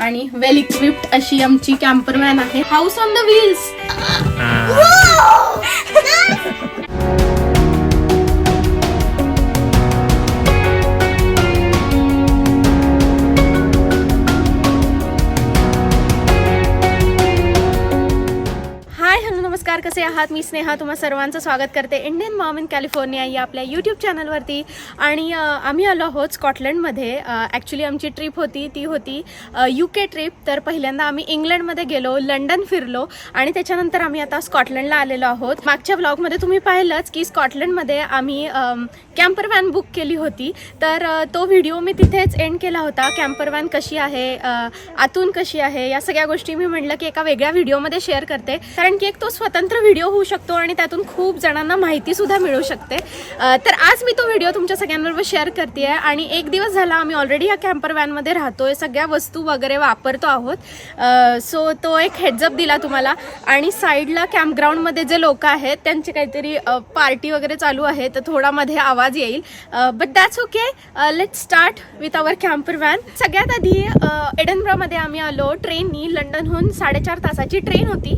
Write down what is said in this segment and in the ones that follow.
आणि वेल इक्विप्ड अशी आमची कॅम्पर व्हॅन आहे हाऊस ऑन द व्हील्स नमस्कार कसे आहात? मी स्नेहा तुम्हा सर्वांचं स्वागत करते इंडियन मॉम इन कॅलिफोर्निया या आपल्या यूट्यूब चॅनलवरती आणि आम्ही आलो आहोत स्कॉटलंडमध्ये. ॲक्च्युली आमची ट्रिप होती ती होती यू के ट्रिप तर पहिल्यांदा आम्ही इंग्लंडमध्ये गेलो लंडन फिरलो आणि त्याच्यानंतर आम्ही आता स्कॉटलंडला आलेलो आहोत. मागच्या ब्लॉगमध्ये तुम्ही पाहिलंच की स्कॉटलंडमध्ये आम्ही कॅम्पर व्हॅन बुक केली होती. तर तो व्हिडिओ मी तिथेच एंड केला होता. कॅम्पर व्हॅन कशी आहे आतून कशी आहे या सगळ्या गोष्टी मी म्हटलं की एका वेगळ्या व्हिडिओमध्ये शेअर करते. कारण की एक तो स्वतंत्र व्हिडिओ होऊ शकतो आणि त्यातून खूप जणांना माहिती सुद्धा मिळू शकते. तर आज मी तो व्हिडिओ तुमच्या सगळ्यांबरोबर शेअर करते आहे आणि एक दिवस झाला आम्ही ऑलरेडी या कॅम्पर व्हॅनमध्ये राहतोय. सगळ्या वस्तू वगैरे वापरतो आहोत. सो तो एक हेडजअप दिला तुम्हाला. आणि साईडला कॅम्पग्राऊंडमध्ये जे लोक आहेत त्यांची काहीतरी पार्टी वगैरे चालू आहे तर थोडा मध्ये आवाज येईल. But that's okay let start with our camper van सगळ्यात आधी एडनब्रामध्ये आम्ही आलो. ट्रेननी लंडनहून साडेचार तासाची ट्रेन होती.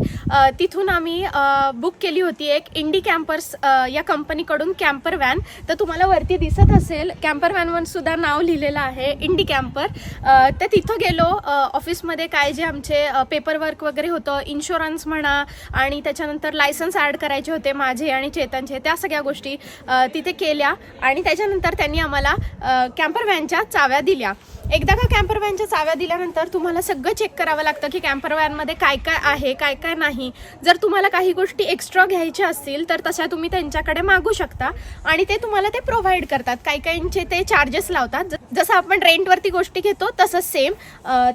तिथून आम्ही बुक केली होती एक इंडी कॅम्पर्स या कंपनीकडून कॅम्पर व्हॅन तर तुम्हाला वरती दिसत असेल कॅम्पर व्हॅनवर सुद्धा नाव लिहिलेलं आहे इंडी कॅम्पर तर तिथं गेलो ऑफिसमध्ये काय जे आमचे पेपर वर्क वगैरे होतं इन्शुरन्स म्हणा आणि त्याच्यानंतर लायसन्स ॲड करायचे होते माझे आणि चेतनचे त्या सगळ्या गोष्टी तिथे केल्या. आणि त्याच्यानंतर त्यांनी आम्हाला कॅम्पर व्हॅनच्या चाव्या दिल्या. एकदा का कॅम्पर व्हॅनच्या चाव्या दिल्यानंतर तुम्हाला सगळं चेक करावं लागतं की कॅम्पर व्हॅनमध्ये काय काय आहे काय काय नाही. जर तुम्हाला काही गोष्टी एक्स्ट्रा घ्यायच्या असतील तर तशा तुम्ही त्यांच्याकडे मागू शकता आणि ते तुम्हाला ते प्रोव्हाइड करतात. काही काहींचे ते चार्जेस लावतात. ज- जसं आपण रेंटवरती गोष्टी घेतो तसं सेम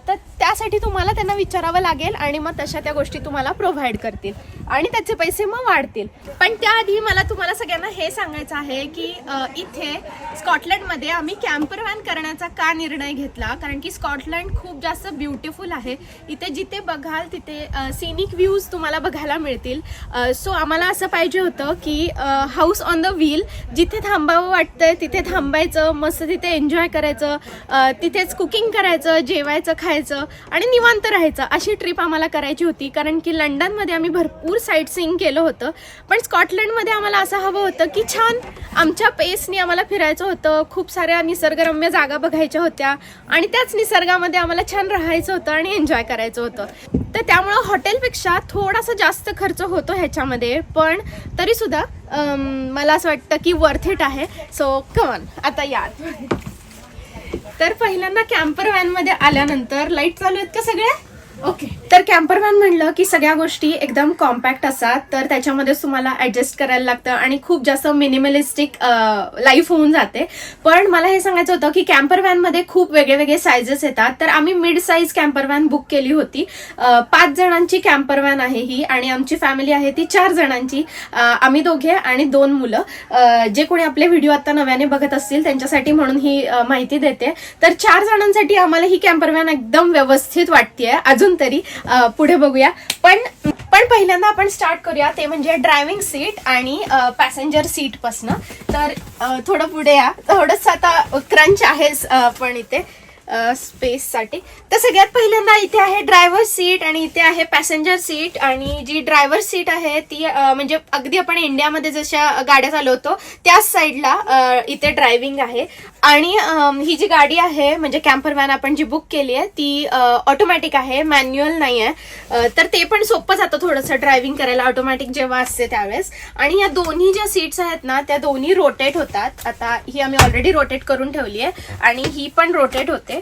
तर त्यासाठी तुम्हाला त्यांना विचारावं लागेल आणि मग तशा त्या गोष्टी तुम्हाला प्रोव्हाइड करतील. आणि त्याचे पैसे मग वाढतील. पण त्याआधी मला तुम्हाला सगळ्यांना हे सांगायचं आहे की इथे स्कॉटलंडमध्ये आम्ही कॅम्पर व्हॅन करण्याचा का निर्णय घेतला कारण की स्कॉटलंड खूप जास्त ब्युटिफुल आहे. इथे जिथे बघाल तिथे सिनिक व्ह्यूज तुम्हाला बघायला मिळतील. सो आम्हाला असं पाहिजे होतं की हाऊस ऑन द व्हील जिथे थांबावं वाटतंय तिथे थांबायचं मस्त तिथे एन्जॉय करायचं तिथेच कुकिंग करायचं जेवायचं खायचं आणि निवांत राहायचं. अशी ट्रिप आम्हाला करायची होती कारण की लंडनमध्ये आम्ही भरपूर साईट सीईंग केलं होतं. पण स्कॉटलंडमध्ये आम्हाला असं हवं होतं की छान आमच्या पेसनी आम्हाला फिरायचं होतं. खूप साऱ्या निसर्गरम्य जागा बघायच्या होत्या. आणि त्याच निसर्गामध्ये आम्हाला छान राहायचं होतं आणि एन्जॉय करायचं होतं. तर त्यामुळं हॉटेलपेक्षा थोडासा जास्त खर्च होतो ह्याच्यामध्ये. पण तरीसुद्धा मला असं वाटतं की वर्थ इट आहे. सो कमन आता या. तर पहिल्यांदा कॅम्पर व्हॅनमध्ये आल्यानंतर लाइट चालू आहेत का सगळ्या ओके तर कॅम्पर म्हणलं की सगळ्या गोष्टी एकदम कॉम्पॅक्ट असतात. तर त्याच्यामध्येच तुम्हाला ऍडजस्ट करायला लागतं आणि खूप जास्त मिनिमलिस्टिक लाईफ होऊन जाते. पण मला हे सांगायचं होतं की कॅम्पर व्हॅनमध्ये खूप वेगळे वेगळे सायझेस येतात. तर आम्ही mid size camper van book केली होती. पाच जणांची कॅम्पर व्हॅन आहे ही आणि आमची फॅमिली आहे ती चार जणांची. आम्ही दोघे आणि दोन मुलं. जे कोणी आपले व्हिडिओ आता नव्याने बघत असतील त्यांच्यासाठी म्हणून ही माहिती देते. तर चार जणांसाठी आम्हाला ही कॅम्पर व्हॅन एकदम व्यवस्थित वाटते अजून तरी पुढे बघूया. पण पण पहिल्यांदा आपण स्टार्ट करूया. ते म्हणजे ड्रायव्हिंग सीट आणि पॅसेंजर सीट पासन. तर थोडं पुढे या. थोडंसं आता क्रंच आहेच पण इथे स्पेससाठी तर सगळ्यात पहिल्यांदा इथे आहे ड्रायव्हर सीट आणि इथे आहे पॅसेंजर सीट आणि जी ड्रायव्हर सीट आहे ती म्हणजे अगदी आपण इंडियामध्ये जशा गाड्या चालवतो त्याच साईडला इथे ड्रायव्हिंग आहे. आणि ही जी गाडी आहे म्हणजे कॅम्पर व्हॅन आपण जी बुक केली आहे ती ऑटोमॅटिक आहे मॅन्युअल नाही आहे तर ते पण सोपं जातं थोडंसं ड्रायव्हिंग करायला ऑटोमॅटिक जेव्हा असते त्यावेळेस. आणि या दोन्ही ज्या सीट्स आहेत ना त्या दोन्ही रोटेट होतात. आता ही आम्ही ऑलरेडी रोटेट करून ठेवली आहे. आणि ही पण रोटेट होते.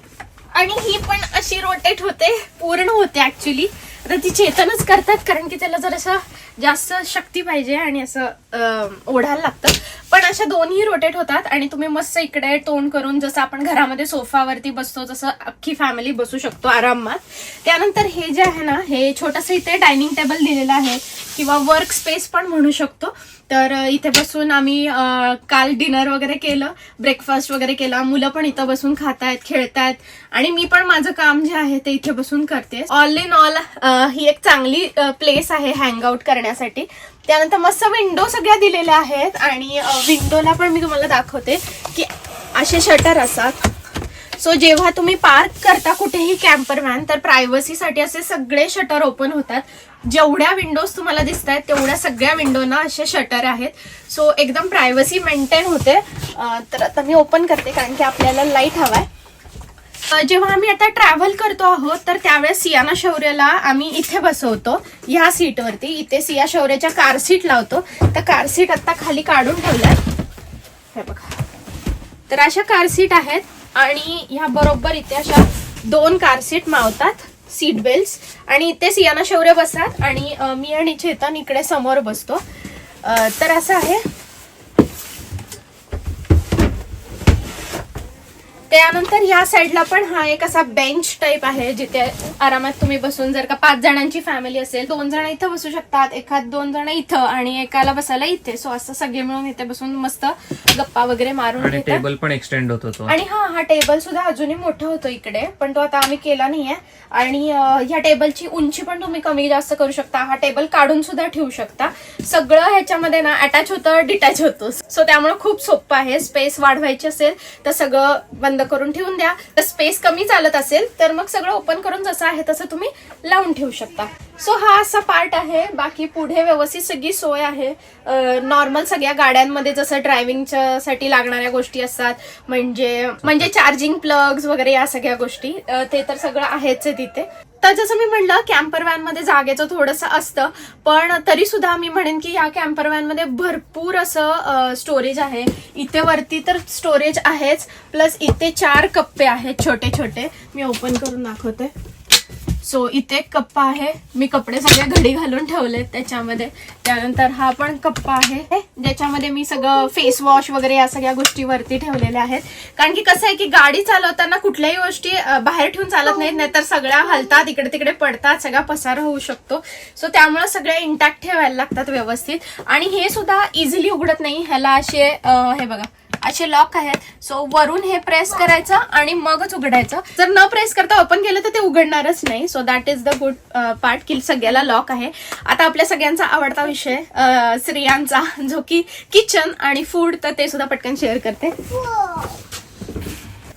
आणि ही पण अशी रोटेट होते पूर्ण होते ऍक्च्युली आता ती चेतनच करतात कारण की त्याला जरासा जास्त शक्ती पाहिजे आणि असं ओढायला लागतं. पण अशा दोन्ही रोटेट होतात आणि तुम्ही मस्त इकडे तोंड करून जसं आपण घरामध्ये सोफावरती बसतो जसं अख्खी फॅमिली बसू शकतो आरामात. त्यानंतर हे जे आहे ना हे छोटंसं इथे डायनिंग टेबल दिलेलं आहे किंवा वर्क स्पेस पण म्हणू शकतो. तर इथे बसून आम्ही काल डिनर वगैरे केलं ब्रेकफास्ट वगैरे केला. मुलं पण इथं बसून खातायत खेळतायत. आणि मी पण माझं काम जे आहे ते इथे बसून करते. ऑल इन ऑल ही एक चांगली प्लेस आहे हँगआउट करण्या करण्यासाठी. त्यानंतर मस्त विंडो सगळ्या दिलेल्या आहेत. आणि विंडोला पण मी तुम्हाला दाखवते की असे शटर असतात. सो जेव्हा तुम्ही पार्क करता कुठेही कॅम्पर व्हॅन तर प्रायव्हसीसाठी असे सगळे शटर ओपन होतात. जेवढ्या विंडोज तुम्हाला दिसत आहेत तेवढ्या सगळ्या विंडोना असे शटर आहेत. सो एकदम प्रायव्हसी मेंटेन होते. तर आता मी ओपन करते कारण की आपल्याला लाइट हवा आहे जेव्हा आम्ही आता ट्रॅव्हल करतो आहोत तर त्यावेळेस सियाना शौर्यला आम्ही इथे बसवतो. ह्या सीटवरती इथे सिया शौर्याच्या कार सीट लावतो. तर कार सीट आता खाली काढून ठेवलाय. हे बघा. तर अशा कार सीट आहेत आणि ह्या बरोबर इथे अशा दोन कार सीट मावतात सीट बेल्ट आणि इथे सियाना शौर्य बसतात आणि मी आणि चेतन इकडे समोर बसतो. तर असं आहे. त्यानंतर या साईडला पण हा एक असा बेंच टाईप आहे जिथे आरामात तुम्ही बसून जर का पाच जणांची फॅमिली असेल दोन जण इथं बसू शकतात एखाद दोन जण इथं आणि एकाला बसायला इथे. सो असं सगळे मिळून इथे बसून मस्त गप्पा वगैरे मारून आणि घेतात टेबल पण एक्सटेंड होत होतो. आणि हा हा टेबल सुद्धा अजूनही मोठा होतो इकडे पण तो आता आम्ही केला नाहीये. आणि अं, ह्या टेबलची उंची पण तुम्ही कमी जास्त करू शकता. हा टेबल काढून सुद्धा ठेवू शकता. सगळं ह्याच्यामध्ये ना अटॅच होतं डिटॅच होतं. सो त्यामुळे खूप सोपं आहे. स्पेस वाढवायची असेल तर सगळं बंद करून ठेवून द्या. तर स्पेस कमी चालत असेल तर मग सगळं ओपन करून जसं आहे तसं तुम्ही लावून ठेवू शकता. सो हा असा पार्ट आहे. बाकी पुढे व्यवस्थित सगळी सोय आहे. नॉर्मल सगळ्या गाड्यांमध्ये जसं ड्रायव्हिंगच्या साठी लागणाऱ्या गोष्टी असतात म्हणजे म्हणजे चार्जिंग प्लग्स वगैरे या सगळ्या गोष्टी. ते तर सगळं आहेच आहे तिथे. तर जसं मी म्हणलं कॅम्पर व्हॅनमध्ये जागेचं थोडंसं असतं पण तरी सुद्धा मी म्हणेन की या कॅम्पर व्हॅनमध्ये भरपूर असं स्टोरेज आहे. इथे वरती तर स्टोरेज आहेच प्लस इथे चार कप्पे आहेत छोटे छोटे मी ओपन करून दाखवते. सो इथे एक कप्पा आहे. मी कपडे सगळे घडी घालून ठेवलेत त्याच्यामध्ये. त्यानंतर हा पण कप्पा आहे. ज्याच्यामध्ये मी सगळं फेस वॉश वगैरे या सगळ्या गोष्टी वरती ठेवलेल्या आहेत. कारण की कसं आहे की गाडी चालवताना कुठल्याही गोष्टी बाहेर ठेवून चालत नाहीत नाहीतर सगळ्या हलतात इकडे तिकडे पडतात सगळा पसार होऊ शकतो. सो त्यामुळे सगळ्या इंटॅक्ट ठेवायला लागतात व्यवस्थित. आणि हे सुद्धा इझिली उघडत नाही. ह्याला असे हे बघा. असे लॉक आहेत. सो वरून हे प्रेस करायचं आणि मगच उघडायचं. जर न प्रेस करता ओपन केलं तर ते उघडणारच नाही. So that is the good part की सगळ्याला लॉक आहे. आता आपल्या सगळ्यांचा आवडता विषय uh, स्त्रियांचा जो की किचन आणि फूड तर ते सुद्धा पटकन शेअर करते.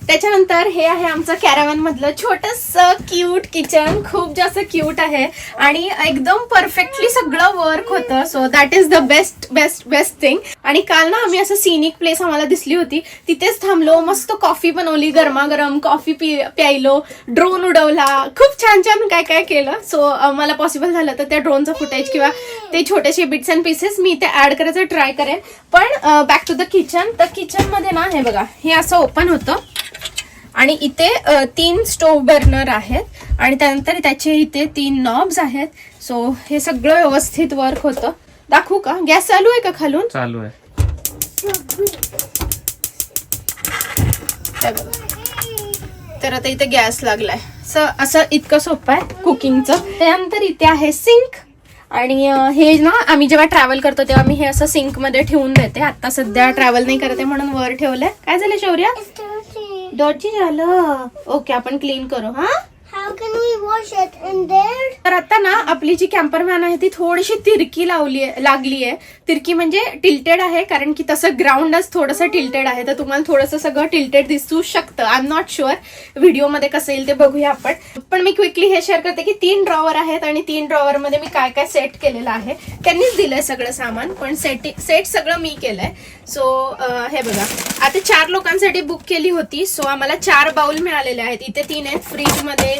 त्याच्यानंतर हे आहे आमचं कॅरावॅन मधलं छोटस क्यूट किचन खूप जास्त क्यूट आहे. आणि एकदम परफेक्टली सगळं वर्क होतं. So that is the best best best thing आणि काल ना आम्ही असं सिनिक प्लेस आम्हाला दिसली होती. तिथेच थांबलो मस्त कॉफी बनवली गरमागरम कॉफी पि प्यायलो ड्रोन उडवला. खूप छान छान काय काय केलं. सो मला पॉसिबल झालं तर त्या ड्रोनचं फुटेज किंवा ते छोटेसे बिट्स अँड पीसेस मी इथे ऍड करायचं ट्राय करेन. पण बॅक टू द किचन तर किचनमध्ये ना हे बघा हे असं ओपन होतं. आणि इथे तीन स्टोव्ह बर्नर आहेत. आणि त्यानंतर त्याचे इथे तीन नॉब्स आहेत. सो हे सगळं व्यवस्थित वर्क होतं. दाखवू का? गॅस चालू आहे का खालून? चालू आहे. तर आता इथे गॅस लागलाय. स असं इतकं सोपं आहे कुकिंगचं. त्यानंतर इथे आहे सिंक. आणि हे ना आम्ही जेव्हा ट्रॅव्हल करतो तेव्हा मी हे असं सिंकमध्ये ठेवून देते. आता सध्या ट्रॅव्हल नाही करते म्हणून वर ठेवलंय. काय झालं शौर्य? डॉटची झालं. ओके आपण क्लीन करू हा? तर आता ना आपली जी कॅम्पर व्हॅन आहे ती थोडीशी तिरकी लावली लागली आहे. तिरकी म्हणजे टिल्टेड आहे कारण की तसं ग्राउंडच थोडंसं टिल्टेड आहे. तर तुम्हाला थोडंसं सगळं टिल्टेड दिसू शकतं. आय एम नॉट शुअर व्हिडिओमध्ये कसं येईल ते बघूया आपण. पण मी क्विकली हे शेअर करते की तीन ड्रॉवर आहेत आणि तीन ड्रॉवरमध्ये मी काय काय सेट केलेलं आहे. त्यांनीच दिलंय सगळं सामान पण सेट सेट सगळं मी केलंय. सो हे बघा. आता चार लोकांसाठी बुक केली होती. सो आम्हाला चार बाउल मिळालेले आहेत. इथे तीन आहेत. फ्रीजमध्ये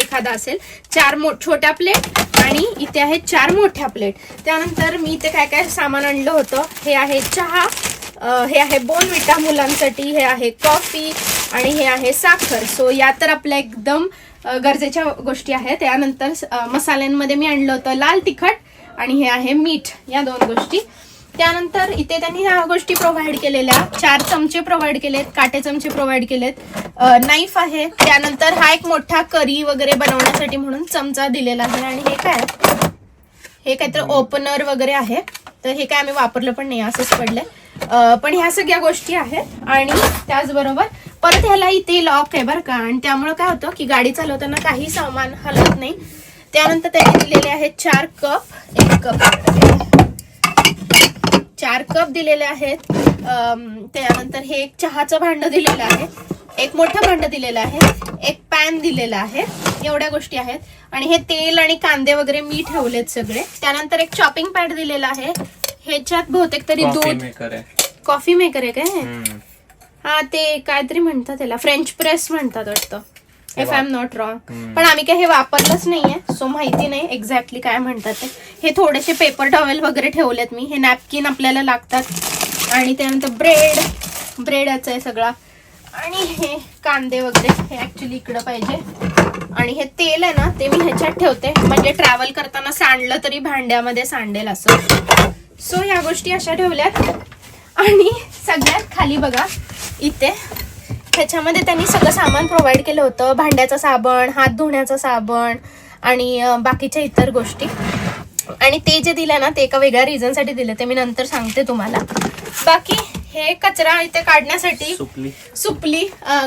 एखादा असेल. चार मो छोट्या प्लेट आणि इथे आहेत चार मोठ्या प्लेट त्यानंतर मी इथे काय काय सामान आणलं होतं हे आहे चहा हे आहे बोनविटा मुलांसाठी हे आहे कॉफी आणि हे आहे साखर. सो या तर आपल्या एकदम गरजेच्या गोष्टी आहेत. त्यानंतर मसाल्यांमध्ये मी आणलं होतं लाल तिखट आणि हे आहे मीठ. या दोन गोष्टी. त्यानंतर इथे त्यांनी ह्या गोष्टी प्रोव्हाइड केलेल्या. चार चमचे प्रोव्हाइड केलेत काटे चमचे प्रोव्हाइड केलेत. नाईफ आहे. त्यानंतर हा एक मोठा करी वगैरे बनवण्यासाठी म्हणून चमचा दिलेला आहे. आणि हे काय? हे काहीतरी ओपनर वगैरे आहे. तर हे काय आम्ही वापरलं पण नाही असंच पडलंय. पण ह्या सगळ्या गोष्टी आहेत. आणि त्याचबरोबर परत ह्याला इथे लॉक आहे बरं का. आणि त्यामुळं काय होतं की गाडी चालवताना काही सामान हलत नाही. त्यानंतर त्यांनी दिलेले आहेत चार कप एक कप चार कप दिलेले आहेत. त्यानंतर हे एक चहाचं भांड दिलेलं आहे. एक मोठं भांड दिलेलं आहे. एक पॅन दिलेला आहे. एवढ्या गोष्टी आहेत. आणि हे तेल आणि कांदे वगैरे मी ठेवलेत सगळे. त्यानंतर एक चॉपिंग पॅड दिलेला आहे. ह्याच्यात बहुतेक तरी दूध कॉफी मेकर आहे. काय. हा ते काहीतरी म्हणतात त्याला. फ्रेंच प्रेस म्हणतात वाटतं. If I am not wrong. पण आम्ही काय हे वापरलंच नाहीये सो माहिती नाही एक्झॅक्टली काय म्हणतात ते. हे थोडेसे पेपर टॉवेल वगैरे ठेवलेत मी. हे नॅपकिन आपल्याला लागतात. आणि त्यानंतर ब्रेड ब्रेडच आहे सगळा. आणि हे कांदे वगैरे हे ऍक्च्युली इकडं पाहिजे. आणि हे तेल आहे ना ते मी ह्याच्यात ठेवते. म्हणजे ट्रॅव्हल करताना सांडलं तरी भांड्यामध्ये सांडेल असं. सो या गोष्टी अशा ठेवल्यात. आणि सगळ्यात खाली बघा इथे ह्याच्यामध्ये त्यांनी सगळं सामान प्रोव्हाइड केलं होतं. भांड्याचं साबण हात धुण्याचं साबण आणि बाकीच्या इतर गोष्टी. आणि ते जे दिलं ना ते एका वेगळ्या रिझनसाठी दिलं. ते मी नंतर सांगते तुम्हाला. बाकी हे कचरा इथे काढण्यासाठी सुपली सुपली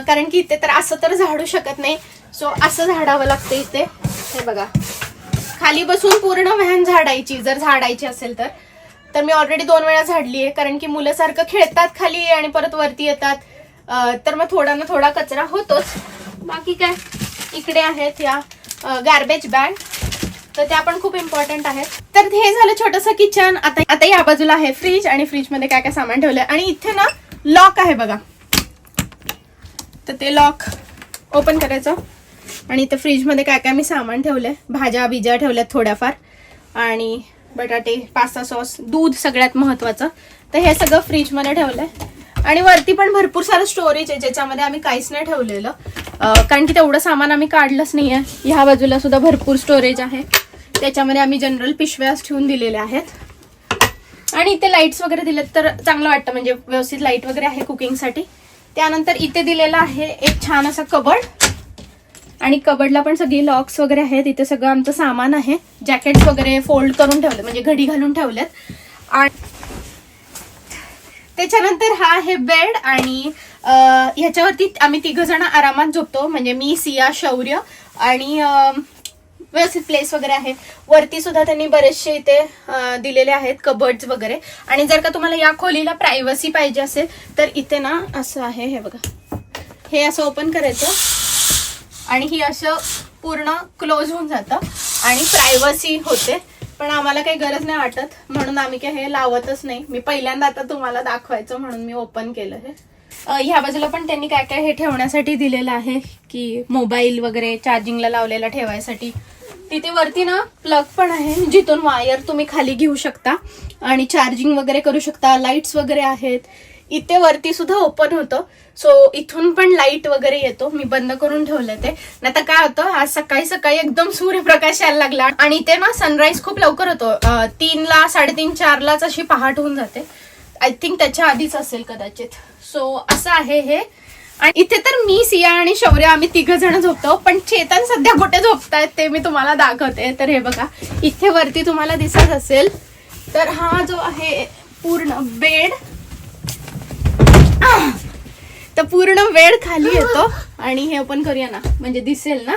कारण की इथे तर असं तर झाडू शकत नाही. सो असं झाडावं लागतं इथे. हे बघा. खाली बसून पूर्ण व्हॅन झाडायची. जर झाडायची असेल तर. तर मी ऑलरेडी दोन वेळा झाडली आहे कारण की मुलं सारखं खेळतात खाली आणि परत वरती येतात. तर मग थोडा ना थोडा कचरा होतोच. बाकी काय? इकडे आहेत या गार्बेज बॅग तर त्या पण खूप इम्पॉर्टंट आहेत. तर हे झालं छोटंसं किचन आता आता या बाजूला आहे फ्रीज आणि फ्रीजमध्ये काय काय सामान ठेवलंय. आणि इथे ना लॉक आहे बघा. तर ते लॉक ओपन करायचं. आणि इथे फ्रीजमध्ये काय काय मी सामान ठेवलंय. भाज्या बिज्या ठेवल्यात थोड्याफार. आणि बटाटे पास्ता सॉस दूध सगळ्यात महत्वाचं. तर हे सगळं फ्रीजमध्ये ठेवलंय. आणि वरती पण भरपूर सारं स्टोरेज आहे ज्याच्यामध्ये आम्ही काहीच नाही ठेवलेलं. कारण की तेवढं सामान आम्ही काढलंच नाहीये. ह्या बाजूला सुद्धा भरपूर स्टोरेज आहे. त्याच्यामध्ये आम्ही जनरल पिशव्याच ठेवून दिलेल्या आहेत. आणि इथे लाईट्स वगैरे दिलेत तर चांगलं वाटतं म्हणजे व्यवस्थित लाइट वगैरे आहे कुकिंगसाठी त्यानंतर इथे दिलेलं आहे एक छान असा कबड. आणि कबडला पण सगळी लॉक्स वगैरे आहेत. इथे सगळं आमचं सामान आहे. जॅकेट्स वगैरे फोल्ड करून ठेवले म्हणजे घडी घालून ठेवलेत. आणि त्याच्यानंतर हा आहे बेड आणि ह्याच्यावरती आम्ही तिघ जण आरामात झोपतो. म्हणजे मी सिया शौर्य आणि व्यवस्थित प्लेस वगैरे आहे. वरती सुद्धा त्यांनी बरेचसे इथे दिलेले आहेत कबर्ड्स वगैरे. आणि जर का तुम्हाला या खोलीला प्रायव्हसी पाहिजे असेल तर इथे ना असं आहे हे बघा. हे असं ओपन करायचं. आणि ही असं पूर्ण क्लोज होऊन जातं. आणि प्रायव्हसी होते. पण आम्हाला काही गरज नाही वाटत. म्हणून आम्ही काही हे लावतच नाही. मी पहिल्यांदा आता तुम्हाला दाखवायचं म्हणून मी ओपन केलं हे. ह्या बाजूला पण त्यांनी काय काय हे ठेवण्यासाठी दिलेलं आहे की मोबाईल वगैरे चार्जिंगला लावलेला ठेवायसाठी. तिथे वरती ना प्लग पण आहे जिथून वायर तुम्ही खाली घेऊ शकता. आणि चार्जिंग वगैरे करू शकता. लाईट्स वगैरे आहेत. इथे वरती सुद्धा ओपन होतं. सो इथून पण लाइट वगैरे येतो. मी बंद करून ठेवलं ते. नाही तर काय होतं आज सकाळी सकाळी एकदम सूर्यप्रकाश यायला लागला. आणि इथे ना सनराईज खूप लवकर होतो. तीनला साडेतीन चारलाच अशी पहाट होऊन जाते. आय थिंक त्याच्या आधीच असेल कदाचित. सो असं आहे हे. आणि इथे तर मी सिया आणि शौर्य आम्ही तिघ जण झोपतो. पण चेतन सध्या कुठे झोपतायत ते मी तुम्हाला दाखवते. तर हे बघा इथे वरती तुम्हाला दिसत असेल. तर हा जो आहे पूर्ण बेड तर पूर्ण वेळ खाली येतो. आणि हे ओपन करूया ना. म्हणजे दिसेल ना?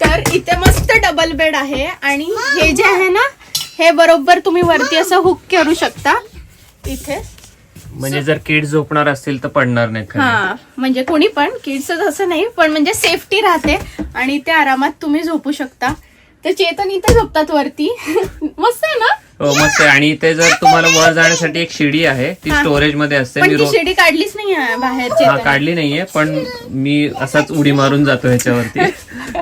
तर इथे मस्त डबल बेड आहे. आणि हे जे आहे ना हे बरोबर तुम्ही वरती असं हुक करू शकता. इथे. म्हणजे जर किड झोपणार असतील तर पडणार नाहीत. हा म्हणजे कोणी पण किड्स असं नाही पण म्हणजे सेफ्टी राहते. आणि ते आरामात तुम्ही झोपू शकता. तर चेतन इथे झोपतात वरती. मस्त आहे ना? मस्त आहे. आणि इथे जर तुम्हाला वर जाण्यासाठी एक शिडी आहे ती. स्टोरेजमध्ये असते. पण मी ती रो- शिडी काढलीच नाही आहे बाहेर हा काढली नाहीये पण मी असाच उडी मारून जातो ह्याच्यावरती.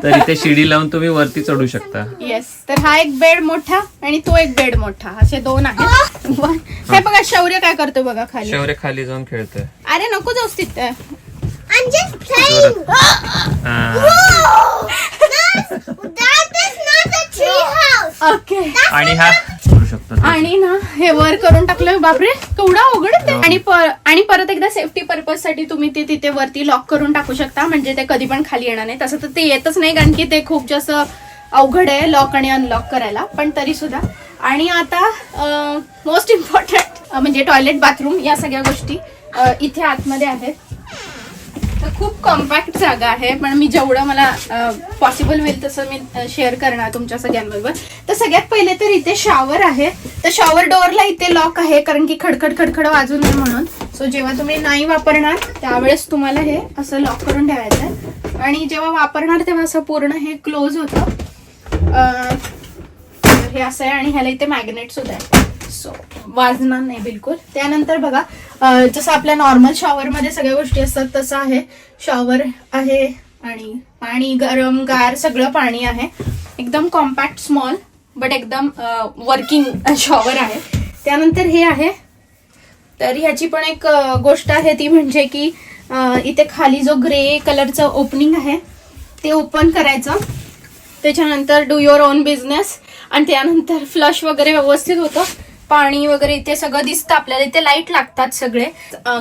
तर इथे शिडी लावून तुम्ही वरती चढू शकता. येस तर हा एक बेड मोठा आणि तो एक बेड मोठा. असे दोन आहेत. वन- हे. बघा शौर्य काय करतो बघा खाली. शौर्य खाली जाऊन खेळतोय. अरे नको जाऊस तिथे. I'm just playing. हा. That is not a tree house. Okay आणि हा आणि ना हे वर करून टाकलं बापरे केवढा अवघड ते. आणि पर- आणि परत एकदा सेफ्टी पर्पजसाठी तुम्ही ते तिथे वरती लॉक करून टाकू शकता. म्हणजे ते कधी पण खाली येणार नाही. तसं तर ते येतच नाही कारण की ते खूप जास्त अवघड आहे लॉक आणि अनलॉक करायला. पण तरी सुद्धा. आणि आता मोस्ट इम्पॉर्टंट म्हणजे टॉयलेट बाथरूम या सगळ्या गोष्टी इथे आतमध्ये आहेत. खूप कॉम्पॅक्ट जागा आहे पण मी जेवढं मला पॉसिबल होईल तसं मी शेअर करणार तुमच्या सगळ्यांबरोबर. तर सगळ्यात पहिले तर इथे शॉवर आहे. तर शॉवर डोअरला इथे लॉक आहे कारण की खडखड खडखड वाजू नये म्हणून. सो जेव्हा तुम्ही नाही वापरणार त्यावेळेस तुम्हाला हे असं लॉक करून ठेवायचं आहे. आणि जेव्हा वापरणार तेव्हा असं पूर्ण हे क्लोज होतं. हे असं आहे आणि ह्याला इथे मॅग्नेट सुद्धा आहे. सो वाजणार नाही बिलकुल. त्यानंतर बघा जसं आपल्या नॉर्मल शॉवरमध्ये सगळ्या गोष्टी असतात तसं आहे. शॉवर आहे आणि पाणी गरम गार सगळं पाणी आहे. एकदम कॉम्पॅक्ट स्मॉल बट एकदम वर्किंग शॉवर आहे. त्यानंतर हे आहे. तर ह्याची पण एक गोष्ट आहे ती म्हणजे की इथे खाली जो ग्रे कलरचं ओपनिंग आहे ते ओपन करायचं. त्याच्यानंतर डू युअर ओन बिझनेस आणि त्यानंतर फ्लश वगैरे व्यवस्थित होतं. पाणी वगैरे इथे सगळं दिसतं आपल्याला. इथे लाइट लागतात सगळे.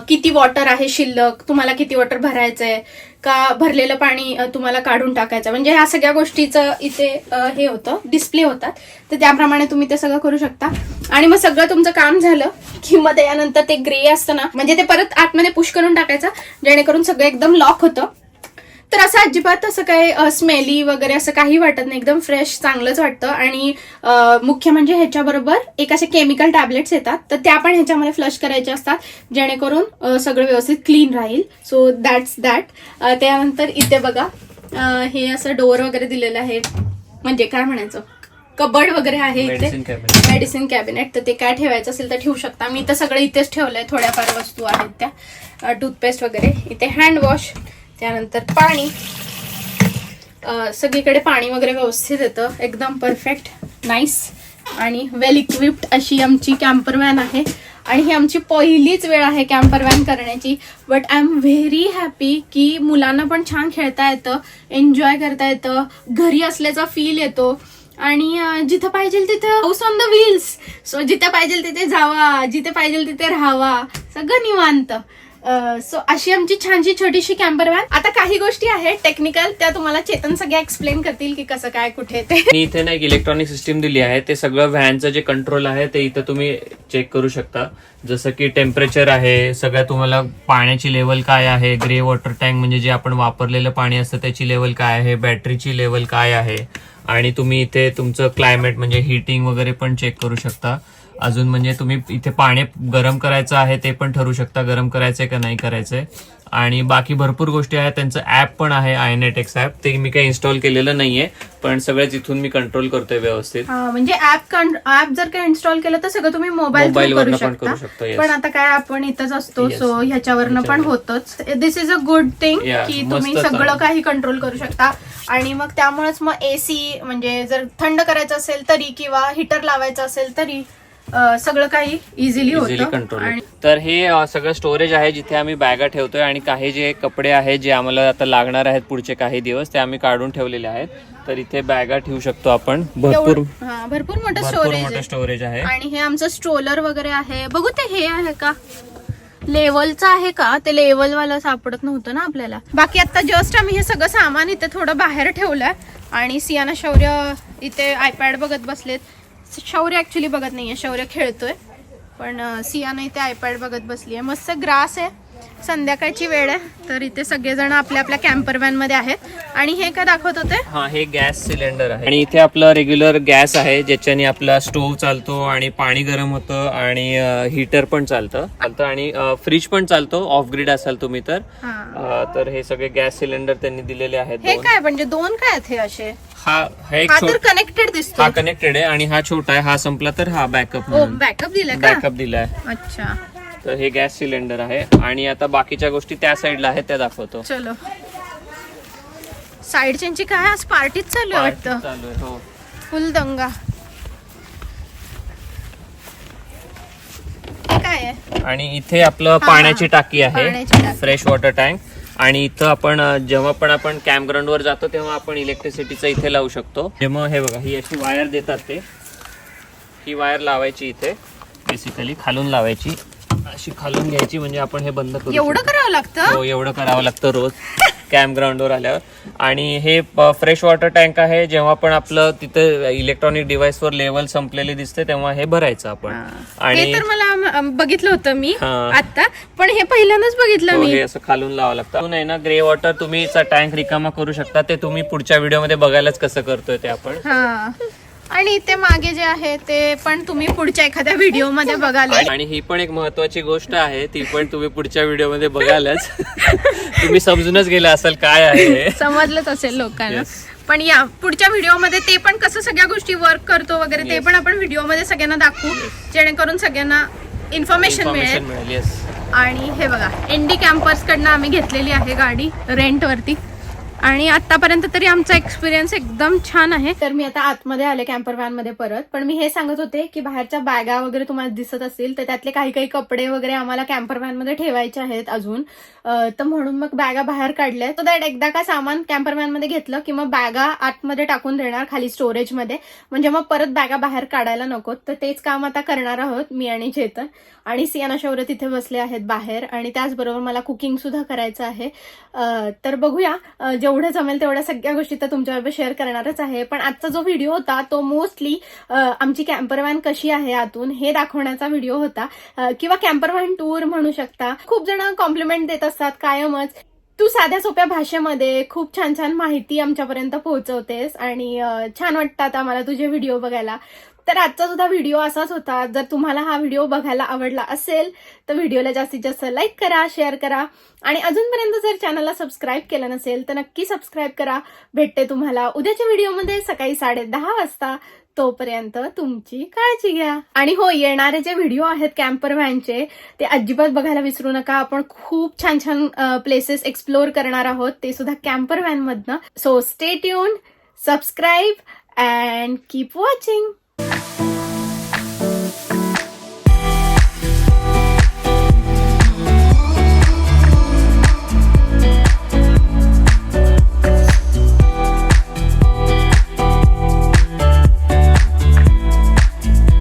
किती वॉटर आहे शिल्लक? तुम्हाला किती वॉटर भरायचंय? का भरलेलं पाणी तुम्हाला काढून टाकायचं? म्हणजे ह्या सगळ्या गोष्टीचं इथे हे होतं डिस्प्ले होतात. तर त्याप्रमाणे तुम्ही ते सगळं करू शकता. आणि मग सगळं तुमचं काम झालं की मग त्यानंतर ते ग्रे असतं ना म्हणजे ते परत आतमध्ये पुश करून टाकायचं जेणेकरून सगळं एकदम लॉक होतं. तर असं अजिबात असं काही स्मेली वगैरे असं काही वाटत नाही. एकदम फ्रेश चांगलंच वाटतं. आणि मुख्य म्हणजे ह्याच्याबरोबर एक असे केमिकल टॅबलेट्स येतात. तर त्या पण ह्याच्यामध्ये फ्लश करायचे असतात. जेणेकरून सगळं व्यवस्थित क्लीन राहील. सो दॅट्स दॅट त्यानंतर इथे बघा हे असं डोअर वगैरे दिलेलं आहे. म्हणजे काय म्हणायचं? कबड वगैरे आहे इथे. मेडिसिन कॅबिनेट तर ते काय ठेवायचं असेल तर ठेवू शकता. मी तर सगळं इथेच ठेवलंय. थोड्याफार वस्तू आहेत त्या. टूथपेस्ट वगैरे. इथे हँड वॉश त्यानंतर पाणी. सगळीकडे पाणी वगैरे व्यवस्थित येतं. एकदम परफेक्ट नाईस आणि वेल इक्विप्ड अशी आमची कॅम्पर व्हॅन आहे. आणि ही आमची पहिलीच वेळ आहे कॅम्पर व्हॅन करण्याची. But I am very happy की मुलांना पण छान खेळता येतं एन्जॉय करता येतं. घरी असल्याचा फील येतो. आणि जिथं पाहिजे तिथे house on the wheels so जिथे पाहिजे तिथे जावा जिथे पाहिजे तिथे राहावा. सगळं निवांत. सो अशी आमची छानशी छोटीशी कॅम्पर व्हॅन आता काही गोष्टी आहेत टेक्निकल त्या तुम्हाला चेतन सगळ्या एक्सप्लेन करतील की कसं काय कुठे ते. मी इथे ना एक इलेक्ट्रॉनिक सिस्टीम दिली आहे. ते सगळं व्हॅनचं जे कंट्रोल आहे ते इथं तुम्ही चेक करू शकता. जसं की टेम्परेचर आहे सगळ्या तुम्हाला पाण्याची लेवल काय आहे ग्रे वॉटर टँक म्हणजे जे आपण वापरलेलं पाणी असतं त्याची लेवल काय आहे बॅटरीची लेवल काय आहे. आणि तुम्ही इथे तुमचं क्लायमेट म्हणजे हिटिंग वगैरे पण चेक करू शकता. अजून म्हणजे तुम्ही इथे पाणी गरम करायचं आहे ते पण ठरू शकता गरम करायचंय का नाही करायचंय आणि बाकी भरपूर गोष्टी आहेत त्यांचं ऍप पण आहे आयनेटेक्स ऍप ते मी काही इन्स्टॉल केलेलं नाहीये पण सगळ्याच इथून मी कंट्रोल करतोय व्यवस्थित म्हणजे ऍप ऍप जर का इन्स्टॉल केलं तर सगळं तुम्ही मोबाईल करू शकता. पण आता काय आपण इथंच असतो. सो ह्याच्यावरनं पण. होतच this is a good thing की तुम्ही. सगळं काही कंट्रोल करू शकता आणि मग त्यामुळेच मग एसी म्हणजे जर थंड करायचं असेल तरी किंवा हिटर लावायचं असेल तरी सगळं काही इझिली होतं. कंट्रोल आणि तर हे सगळं स्टोरेज आहे जिथे आम्ही बॅगा ठेवतोय आणि काही जे कपडे आहेत जे आम्हाला आता लागणार आहेत पुढचे काही दिवस ते आम्ही काढून ठेवलेले आहेत. तर इथे बॅगा ठेवू शकतो आपण. भरपूर भरपूर मोठं स्टोरेज स्टोरेज आहे. आणि हे आमचं स्ट्रोलर वगैरे आहे. बघू ते हे आहे का? लेवलचं आहे का? ते लेवल वाला सापडत नव्हतं ना आपल्याला. बाकी आता जस्ट आम्ही हे सगळं सामान इथे थोडं बाहेर ठेवलंय. आणि सियाना शौर्य इथे आयपॅड बघत बसलेत. शौर्य ॲक्च्युली बघत नाही आहे शौर्य खेळतोय. पण सिया नाही ते आयपॅड बघत बसली आहे मस्त ग्रास आहे. संध्याकाळची वेळ आहे तर इथे सगळेजण आपल्या आपल्या कॅम्पर व्हॅनमध्ये आहेत. आणि हे काय दाखवत होते? हा हे गॅस सिलेंडर आहे. आणि इथे आपलं रेग्युलर गॅस आहे ज्याच्याने आपला स्टोव्ह चालतो आणि पाणी गरम होतं आणि हीटर पण चालतं. चालतं आणि फ्रीज पण चालतो ऑफ ग्रीड असाल तुम्ही तर. हा. अ, तर हे सगळे गॅस सिलेंडर त्यांनी दिलेले आहेत हे दोन. काय म्हणजे दोन काय आहेत हे असे? हा हा एक हा छोट- कनेक्टेड दिसतो हा कनेक्टेड आहे आणि हा छोटा आहे हा संपला तर हा बॅकअप ओ बॅकअप दिलाय का? बॅकअप दिलाय. अच्छा. तर हे गॅस सिलेंडर आहे. आणि आता बाकीच्या गोष्टी त्या साईडला आहेत त्या दाखवतो. चलो. साईडच्यांची काय आज पार्टीच चालू आहे वाटतं? चालू आहे हो. फुल दंगा हे काय आहे? आणि इथे आपलं पाण्याची टाकी आहे पाण्याची टाकी. Fresh water tank. आणि इथं आपण अ, जेव्हा पण आपण कॅम्प ग्राउंड वर जातो तेव्हा आपण इलेक्ट्रिसिटीचं इथे लावू शकतो. जेव्हा हे बघा ही अशी वायर देतात ते. ही वायर लावायची इथे. बेसिकली खालून लावायची. अशी खालून घ्यायची म्हणजे आपण हे बंद करू एवढं. करावं लागतं? हो एवढं करावं लागतं रोज. कॅम्प ग्राउंडवर आल्यावर. आणि हे फ्रेश वॉटर टँक आहे. जेव्हा पण आपलं तिथे इलेक्ट्रॉनिक डिव्हाइस वर लेवल संपलेली दिसते तेव्हा हे भरायचं आपण. हे. आणि तर मला बघितलं होतं मी हा. आता पण हे पहिल्यांदाच बघितलं हो, मी. हे असं खालून लावावं लागतं. अजून आहे ना ग्रे वॉटर तुम्ही टँक रिकामा करू शकता. ते तुम्ही पुढच्या व्हिडिओमध्ये बघायलाच कसं करतोय ते आपण. हा. आणि इथे मागे जे आहे ते पण तुम्ही पुढच्या एखाद्या व्हिडिओमध्ये बघाल आणि- ही पण एक महत्वाची गोष्ट आहे ती पण तुम्ही पुढच्या व्हिडिओमध्ये बघालच तुम्ही समजूनच गेला असाल काय आहे. समजलंच असेल लोकांना. पण या पुढच्या व्हिडिओमध्ये ते पण कसं सगळ्या गोष्टी वर्क करतो वगैरे ते. पण आपण व्हिडिओमध्ये सगळ्यांना दाखवू जेणेकरून सगळ्यांना इन्फॉर्मेशन मिळेल आणि हे बघा एनडी कॅम्पर्स कडनं आम्ही घेतलेली आहे गाडी रेंट वरती आणि आतापर्यंत तरी आमचा एक्सपिरियन्स एकदम छान आहे. तर मी आता आतमध्ये आले कॅम्पर व्हॅनमध्ये परत. पण मी हे सांगत होते की बाहेरच्या बॅगा वगैरे तुम्हाला दिसत असतील तर त्यातले काही काही कपडे वगैरे आम्हाला कॅम्पर व्हॅनमध्ये ठेवायचे आहेत अजून. तर म्हणून मग बॅगा बाहेर काढल्या. तर दॅट एकदा का सामान कॅम्पर व्हॅनमध्ये घेतलं की मग बॅगा आतमध्ये टाकून देणार खाली स्टोरेजमध्ये. म्हणजे मग परत बॅगा बाहेर काढायला नको. तर तेच काम आता करणार आहोत मी आणि चेतन. आणि सियाना शौर्य तिथे बसले आहेत बाहेर. आणि त्याचबरोबर मला कुकिंग सुद्धा करायचं आहे. तर बघूया जेवढं जमेल तेवढ्या सगळ्या गोष्टी तर तुमच्याबरोबर शेअर करणारच आहे. पण आजचा जो व्हिडिओ होता तो मोस्टली आमची कॅम्परवॅन कशी आहे आतून हे दाखवण्याचा व्हिडिओ होता. किंवा कॅम्परवॅन टूर म्हणू शकता. खूप जण कॉम्प्लिमेंट देत असतात कायमच. तू साध्या सोप्या भाषेमध्ये खूप छान छान माहिती आमच्यापर्यंत पोहोचवतेस आणि छान वाटतात आम्हाला तुझे व्हिडिओ बघायला. तर आजचा सुद्धा व्हिडिओ असाच होता. जर तुम्हाला हा व्हिडिओ बघायला आवडला असेल तर व्हिडिओला जास्तीत जास्त लाईक करा शेअर करा. आणि अजूनपर्यंत जर चॅनलला सबस्क्राईब केलं नसेल तर नक्की सबस्क्राईब करा. भेटते तुम्हाला उद्याच्या व्हिडिओमध्ये सकाळी साडे दहा वाजता. तोपर्यंत तुमची काळजी घ्या. आणि हो येणारे जे व्हिडिओ आहेत कॅम्पर व्हॅनचे ते अजिबात बघायला विसरू नका. आपण खूप छान छान प्लेसेस एक्सप्लोअर करणार आहोत. ते सुद्धा camper व्हॅनमधनं so stay tune subscribe and keep watching you